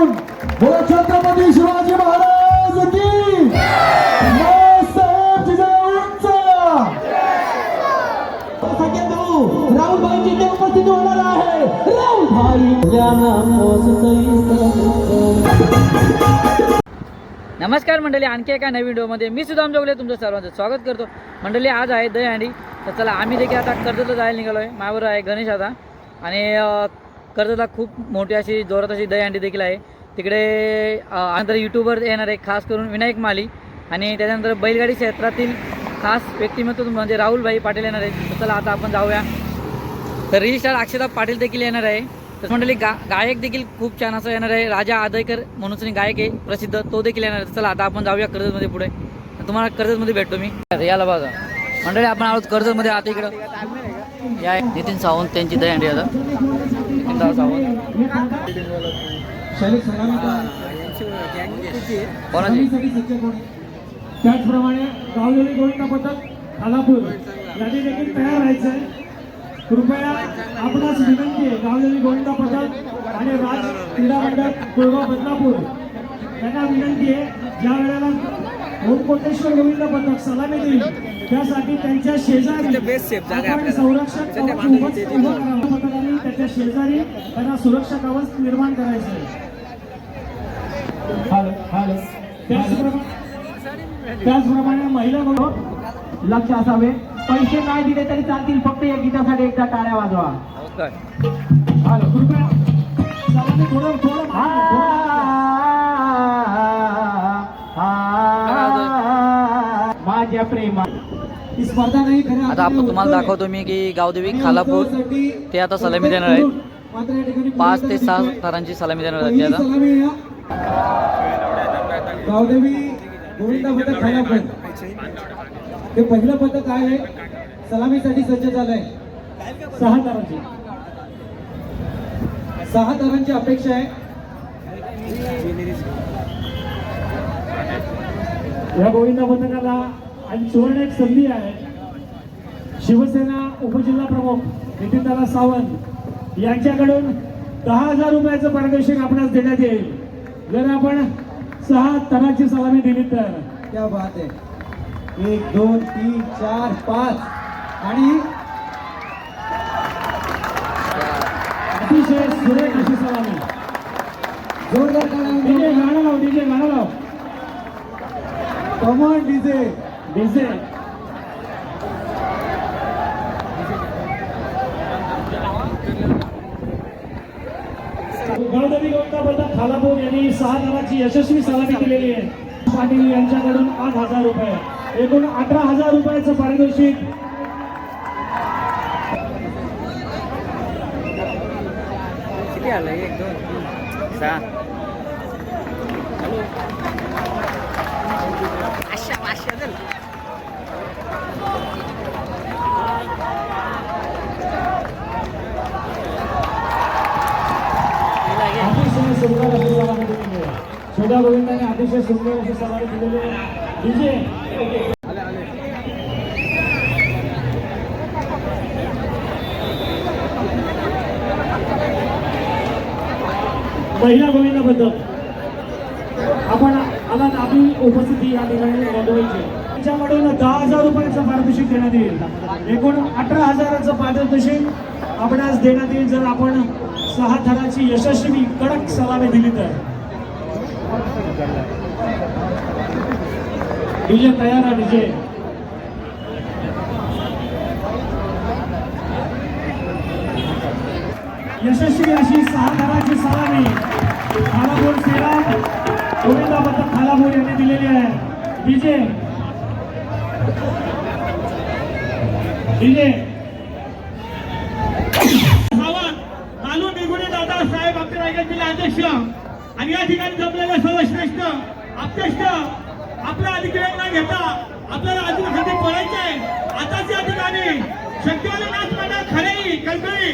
घेऊन बोला छत्रपती शिवाजी महाराज की बाळासाहेब जिजाऊंचा सगळ्यात भाऊ राहुल भाईची इथे उपस्थित होणार आहे. राहुल भाई. नमस्कार मंडळी आणखी एका नवीन व्हिडिओमध्ये मी सुद्धा जोगले तुमचं सर्वांचं स्वागत करतो. मंडळी आज आहे दहीहंडी. तर चला आम्ही देखील आता कर्जतला जायला निघालो आहे माझ्याबरोबर आहे गणेश आता. आणि कर्जतला खूप मोठी अशी जोरात अशी दहीहंडी देखील आहे. तिकडे आंतर नंतर यूट्यूबर येणार आहे खास करून विनायक माली. आणि त्याच्यानंतर बैलगाडी क्षेत्रातील खास व्यक्तिमत्व म्हणजे राहुलभाई पाटील येणार आहे चला आता आपण जाऊया. तर रजिस्टार अक्षता पाटील देखील येणार आहे. तर मंडळी गा गायक देखील खूप छान असं येणार आहे. राजा आदयकर म्हणून गायक आहे प्रसिद्ध तो देखील येणार आहे. चला आता आपण जाऊया कर्जतमध्ये पुढे. तुम्हाला कर्जतमध्ये भेटतो मी. याला बघा. मंडळी आपण आहोत कर्जतमध्ये. आता इकडं. या नितीन सावंत त्यांची दहीहंडी आता. सावंत कोणाची त्याचप्रमाणे गावलेली गोविंदा पथक खालापूर यादी देखील तयार राहायचं आहे कृपया आपणास विनंती आहे गावलेली गोविंदा पथक आणि राज क्रीडा मंडळ कुळगाव बदलापूर. यांना विनंती आहे ज्या वेळेला ओमकोटेश्वर गोविंदा पथक सलामी देईल त्यासाठी त्यांच्या शेजारी करावं. पथकाने त्याच्या शेजारी त्यांना सुरक्षा कवच निर्माण करायचं. आहे हॅलो हॅलो. त्याचप्रमाणे त्याचप्रमाणे महिला बरोबर लक्ष असावे. पैसे नाही दिले तरी चालतील. फक्त या गीतासाठी एकदा टाळ्या वाजवा. कृपया. थोडं थोडं माझ्या प्रेमा ही स्पर्धा नाही खरं आता आपण तुम्हाला दाखवतो मी की गावदेवी खालापूर ते आता सलामी देणार आहेत. पाच ते सहा थरांची सलामी देणार आहेत ते आता गावदेवी पथक खालापूर. ते पहिलं पथक काय आहे. सलामीसाठी सज्ज झालंय. सहा तारांची. सहा तारांची अपेक्षा आहे. या गोविंदा पथकाला आणि सुवर्ण एक संधी आहे. शिवसेना उपजिल्हा प्रमुख नितीनदादा सावंत यांच्याकडून दहा हजार रुपयाचं पारितोषिक आपणास देण्यात येईल. जर आपण सहा तराची सलामी दिली तर. क्या बात आहे. एक दोन तीन चार पाच. आणि अतिशय सुरेख अशी सलामी. जोरदार गाणं लाव डीजे गाणं लाव. Come on DJ. DJ Ganpati Govinda पथक खालापूर यांनी सहा जणांची यशस्वी सलामी दिलेली आहे. पाटील यांच्याकडून आठ हजार रुपये. एकूण अठरा हजार रुपयाचं पारितोषिक. किती आलं? एक दोन तीन सहा पाचशे पाचशे आहे सुधा गोविंदाने अतिशय सुंदर अशी दिलेली गोविंद आला उपस्थिती या ठिकाणी नोंदवायची त्यांच्याकडून दहा हजार रुपयाचं पारितोषिक देण्यात येईल. एकूण अठरा हजाराचं पारितोषिक आपणास देण्यात येईल जर आपण सहा थराची यशस्वी कडक सलामी दिली तर. डीजे तयार आहे डीजे. यशस्वी अशी सहा थराची सलामी. डीजे। डीजे। सावंत लालू निगुणे दादा साहेब आपले रायगड जिल्हा अध्यक्ष. आणि या ठिकाणी जमलेले सर्व श्रेष्ठ अध्यक्ष आपला अधिकार न घेता आपल्याला अधिकारासाठी पळायचं आहे. आताच या ठिकाणी शक्तिवाले मंडळ खरेई कळकळी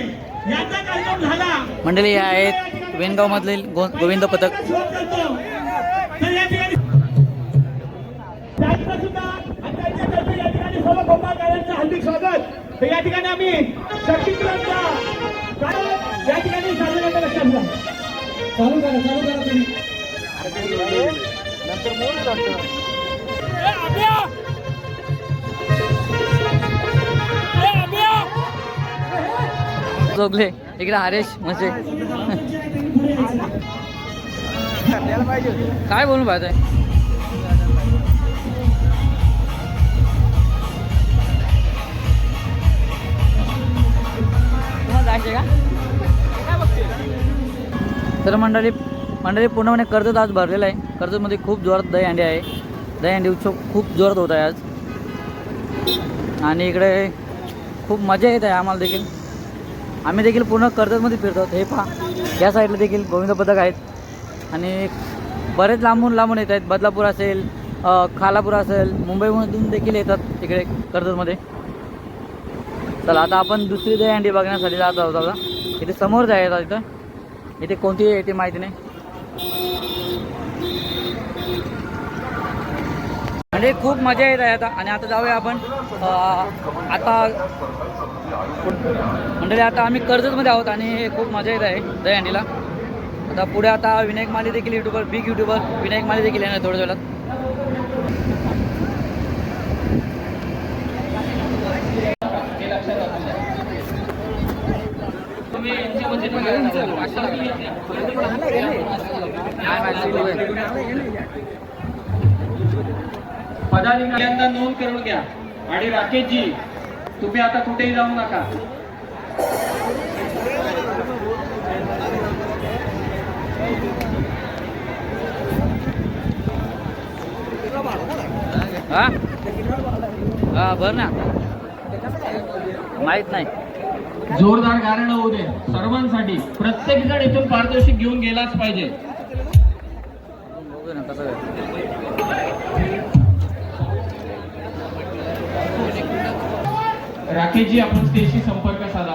यांचा कार्यक्रम झाला. मंडळी आहेत वेणगाव मधील गोविंद पथक. करा चालू करा तुम्ही. जोगले इकडे हरेश म्हणजे काय बोलून पाहतोय मंडळी मंडळी पूर्णपणे कर्जत आज भरलेलं आहे. कर्जतमध्ये खूप जोरात दहीहंडी आहे. दहीहंडी उत्सव खूप जोरात होत आहे आज. आणि इकडे खूप मजा येत आहे आम्हाला देखील. आम्ही देखील पूर्ण कर्जतमध्ये फिरतो. हे पहा या साईडला देखील गोविंद पथक आहेत. आणि बरेच लांबून लांबून येत आहेत. बदलापूर असेल खालापूर असेल मुंबईमधून देखील येतात तिकडे कर्जतमध्ये. चला आता आपण दुसरी दहीहंडी बघण्यासाठी जात आहोत. आता इथे समोर जायचं इथं. इथे कोणती आहे ते माहिती नाही. म्हणजे खूप मजा येत आहे आता. आणि आता जाऊया आपण आता मंडळी आता आम्ही कर्जतमध्ये आहोत आणि खूप मजा येत आहे दहीहंडीला. आता पुढे आता विनायक माली देखील YouTuber big YouTuber Vinayak Mali देखील येणार थोड्या वेळात पदाधिकाऱ्यांना नोंद करून घ्या. आणि राकेशजी तुम्ही आता कुठेही जाऊ नका. हा? हा बर ना. माहीत नाही. जोरदार गारण होऊ दे. सर्वांसाठी प्रत्येक जण इथून पारदर्शी घेऊन गेलाच पाहिजे. राकेशजी आपण स्टेजशी संपर्क साधा.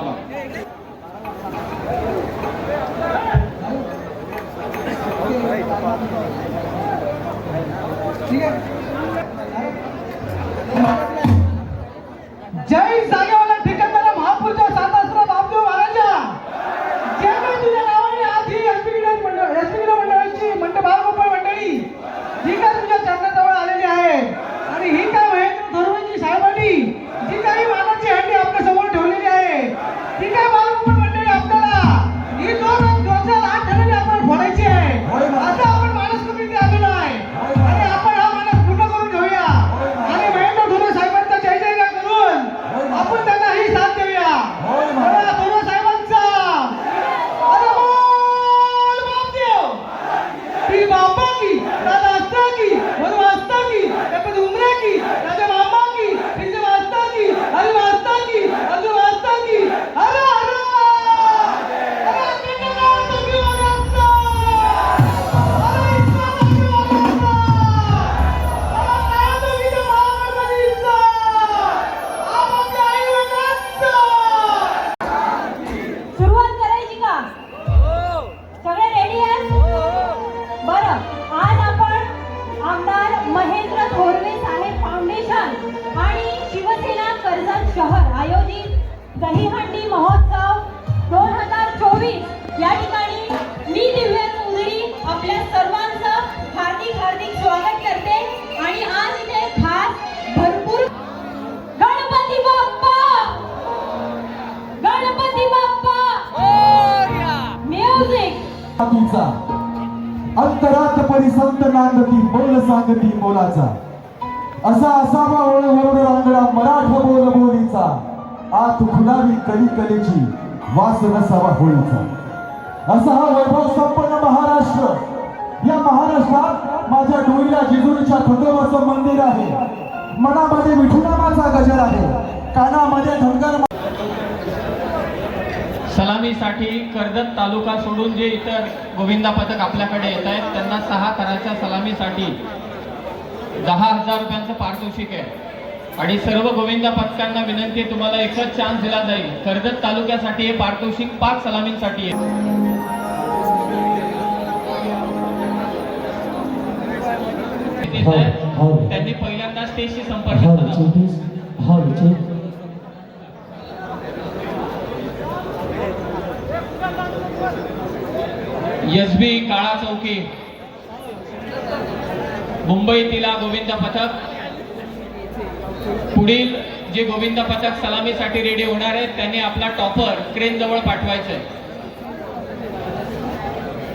दहीहंडी महोत्सव दोन हजार चोवीस. या ठिकाणी मी दिव्या चौधरी आपल्या सर्वांचं हार्दिक हार्दिक स्वागत करते. आणि आज इथे खास भरपूर गणपती बाप्पा! गणपती बाप्पा! म्युझिक मातीचा अंतरात परिसंत नांदती बोल सांगती मोलाचा. असा असावा ओळ वरुड रांगडा मराठ बोल बोलीचा. आत खुलावी कली कलेची वास नसावा होळीचा. असा हा वैभव संपन्न महाराष्ट्र. या महाराष्ट्रात माझ्या डोईला जेजुरीच्या खंडोबाचं मंदिर आहे. मनामध्ये विठुनामाचा गजर आहे. कानामध्ये धनगर सलामीसाठी कर्जत तालुका सोडून जे इतर गोविंदा पथक आपल्याकडे येत आहेत त्यांना सहा थराच्या सलामीसाठी दहा हजार रुपयांचं पारितोषिक आहे. आणि सर्व गोविंदा पथकांना विनंती तुम्हाला एकच चान्स दिला जाईल. कर्जत तालुक्यासाठी हे पारितोषिक पाच सलामींसाठी आहे. त्यांनी पहिल्यांदा स्टेजशी संपर्क एस बी चौकी. मुंबई तिला गोविंद पथक. पुढील जे गोविंद पथक सलामीसाठी रेडी होणार आहेत त्यांनी आपला टॉपर क्रेन जवळ पाठवायचा आहे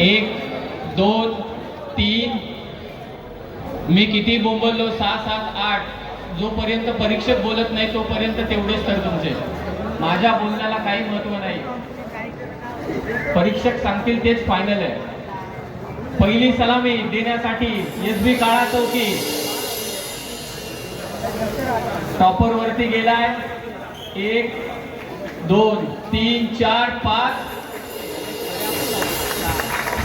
एक दोन तीन. मी किती बोंबललो? सहा सात आठ. जोपर्यंत परीक्षक बोलत नाही तोपर्यंत तेवढेच तर तुमचे माझ्या बोलण्याला काही महत्त्व नाही. परीक्षक सांगतील तेच फायनल आहे. पहिली सलामी देण्यासाठी एस बी काळा चौकी टॉपर वरती गेलाय. एक दोन तीन चार पाच.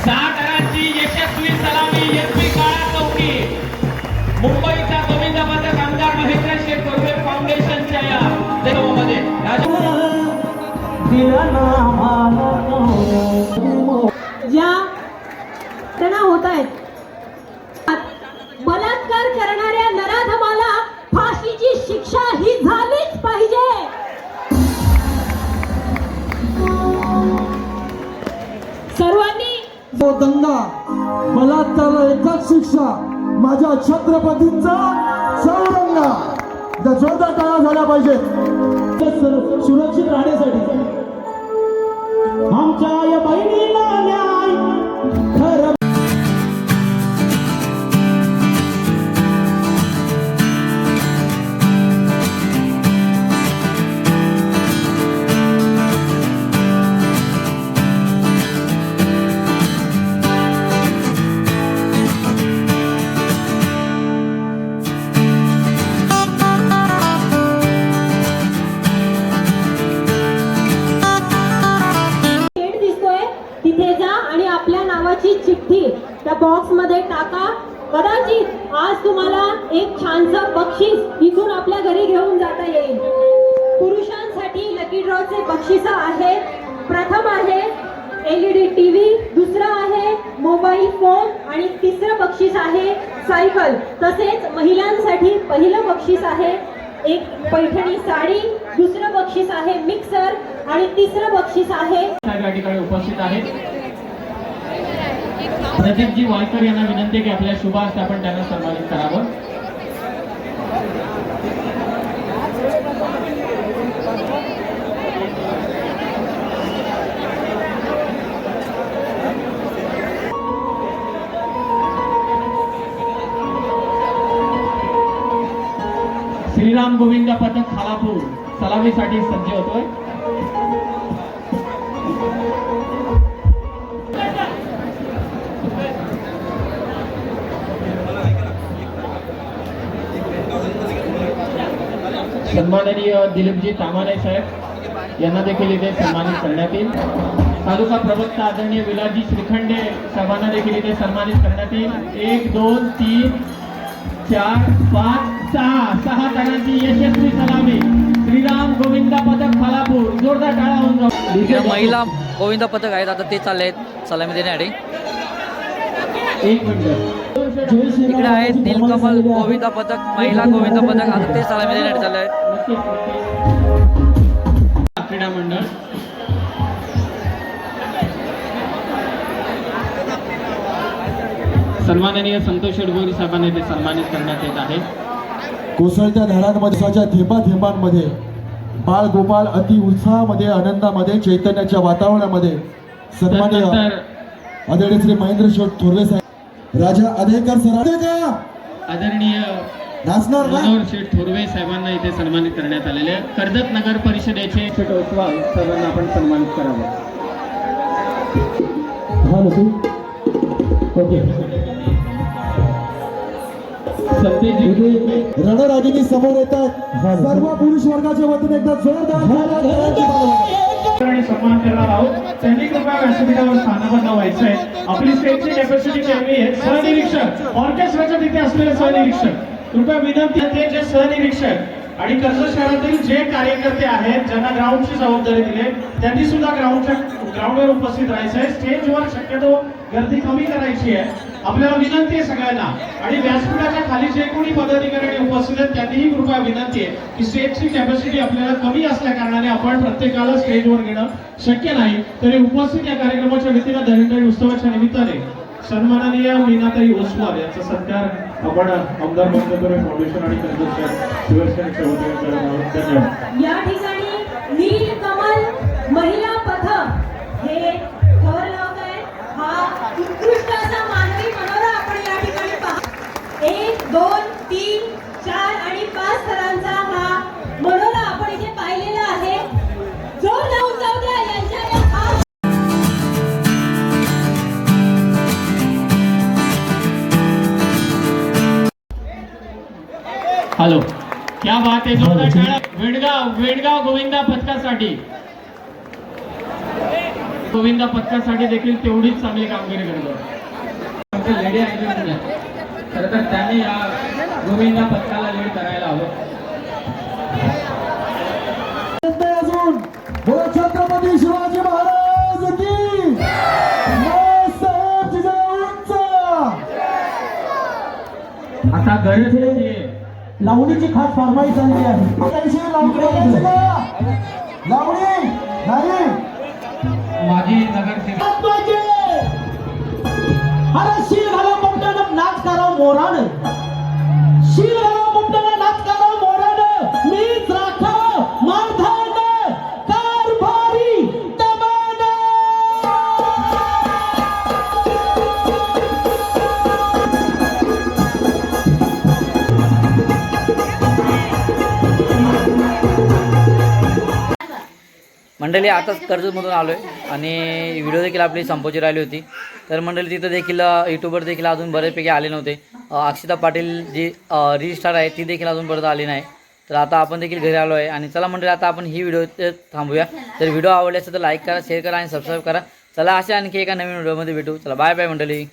सात टनांची यशस्वी सलामी एस काळा चौकी. मुंबईचा गोविंद पथक आमदार महेंद्र शेठ फाउंडेशनच्या या देवामध्ये शिक्षा ही झालीच पाहिजे. सर्वांनी तो दंगा बलात्कार एकच शिक्षा माझ्या छत्रपतींचा त्या जोरदार टाळा झाल्या पाहिजेत. सुरक्षित राहण्यासाठी आमच्या या बहिणीला एक छानसं बक्षीस इथून आपल्या घरी घेऊन जाता येईल. पुरुषांसाठी लकी ड्रॉचे बक्षिस आहे. प्रथम आहे एलईडी टीव्ही दुसरं आहे मोबाईल फोन आणि तिसरं बक्षीस आहे सायकल तसेच महिलांसाठी पहिलं बक्षीस आहे एक पैठणी साडी दुसरं बक्षीस आहे मिक्सर आणि तिसरं बक्षीस आहे या ठिकाणी उपस्थित आहेत. प्रदीपजी वायकर यांना विनंती की आपल्या शुभास आपण त्यांना सन्मानित करावं. श्रीराम गोविंद पथक खालापूर सलामीसाठी सज्ज होतोय. सन्माननीय दिलीपजी तामाने साहेब यांना देखील इथे सन्मानित करण्यात येईल. तालुका प्रवक्ता आदरणीय विलाजी श्रीखंडे साहेबांना देखील इथे सन्मानित करण्यात येईल. एक दोन तीन चार पाच. सहा सहा टनाची यशस्वी सलामी. श्रीराम गोविंदा पथक खालापूर जोरदार टाळा होऊन महिला गोविंद पथक आहेत आता ते चालले आहेत सलामी देण्यासाठी. एक मिनिट. इकडे आहेत नीलकमल गोविंद पथक महिला गोविंद पथक आता ते सलामी देण्यासाठी चालले आहेत. क्रीडा मंडळ. सन्माननीय संतोष शेडगोरी साहेबांना इथे सन्मानित करण्यात येत आहे. कोसळत्या धारांमध्ये स्वच्या थेंबा थेंबांमध्ये बाळ गोपाल अति उत्साहामध्ये आनंदामध्ये चैतन्याच्या वातावरणामध्ये सन्मान्य आदरणीय श्री महेंद्र शेठ थोरवे साहेब राजा अधेकर सर का आदरणीय नाचणार ना? मनोहर शेठ थोरवे साहेबांना इथे सन्मानित करण्यात आलेले कर्जत नगर परिषदेचे साहेबांना आपण सन्मानित करावं. हा ओके. रणरागिनी समोर येतात. सर्व पुरुष वर्गाच्या वतीने एकदा जोरदार. आणि सन्मान करणार आहोत. त्यांनी कृपया व्यासपीठावर स्थानापन्न व्हायचं आहे आपली स्टेजची कॅपॅसिटी कमी आहे. सहनिरीक्षक. ऑर्केस्ट्राच्या तिथे असलेले सहनिरीक्षक. कृपया विनंती आहे ते जे सहनिरीक्षक आणि कर्जत शहरातील जे कार्यकर्ते आहेत ज्यांना ग्राउंडची जबाबदारी दिली त्यांनी सुद्धा ग्राउंडच्या ग्राउंडवर उपस्थित राहायचं आहे. स्टेजवर शक्यतो गर्दी कमी करायची आहे. आपल्याला विनंती आहे सगळ्यांना. आणि व्यासपीठाच्या खाली जे कोणी पदाधिकारी उपस्थित आहेत त्यांनीही कृपया विनंती आहे की स्टेजची कॅपॅसिटी आपल्याला कमी असल्या कारणाने आपण प्रत्येकाला स्टेजवर घेणं शक्य नाही. तरी उपस्थित या कार्यक्रमाच्या वतीनं दहीहंडी उत्सवाच्या निमित्ताने सन्माननीय मीनाताई ओसवाल यांचा सत्कार आपण आमदार बंदपुरे फाउंडेशन आणि कर्जतच्या शिवसेनेच्या वतीने धन्यवाद. या ठिकाणी नील कमल महिला पथक हे थर लावत आहे हा उत्कृष्ट असा मानवी मनोरा आपण या ठिकाणी पहा. एक दोन तीन चार आणि पाच स्तरांचा हॅलो क्या बात आहे जोरदार. वेडगाव वेडगाव गोविंदा पथकासाठी. गोविंदा पथकासाठी देखील तेवढीच चांगली कामगिरी करतो आमचे लेडी आहे खरं तर त्यांनी या गोविंदा पथकाला लीड करायला हवं. छत्रपती शिवाजी महाराज की साहेब जिजाऊंचा आता गरज आहे. लावणीची खास फरमाईश झालेली आहे. लावणी नाही. माझी नगरसेवक मंडळी आताच कर्जतमधून आलो आहे आणि व्हिडिओ देखील आपली संपोची राहिली होती. तर मंडळी तिथं देखील अ, यूट्यूबवर देखील अजून बऱ्यापैकी आले नव्हते. अक्षिता पाटील जी रिस्टार आहे ती देखील अजून आली नाही. तर आता आपण देखील घरी आलो आहे. आणि चला मंडळी आता आपण ही व्हिडिओ थांबूया. तर व्हिडिओ आवडले असेल तर लाईक करा शेअर करा आणि सबस्क्राईब करा. चला अशा आणखी एका नवीन व्हिडिओमध्ये भेटू. चला बाय बाय मंडळी.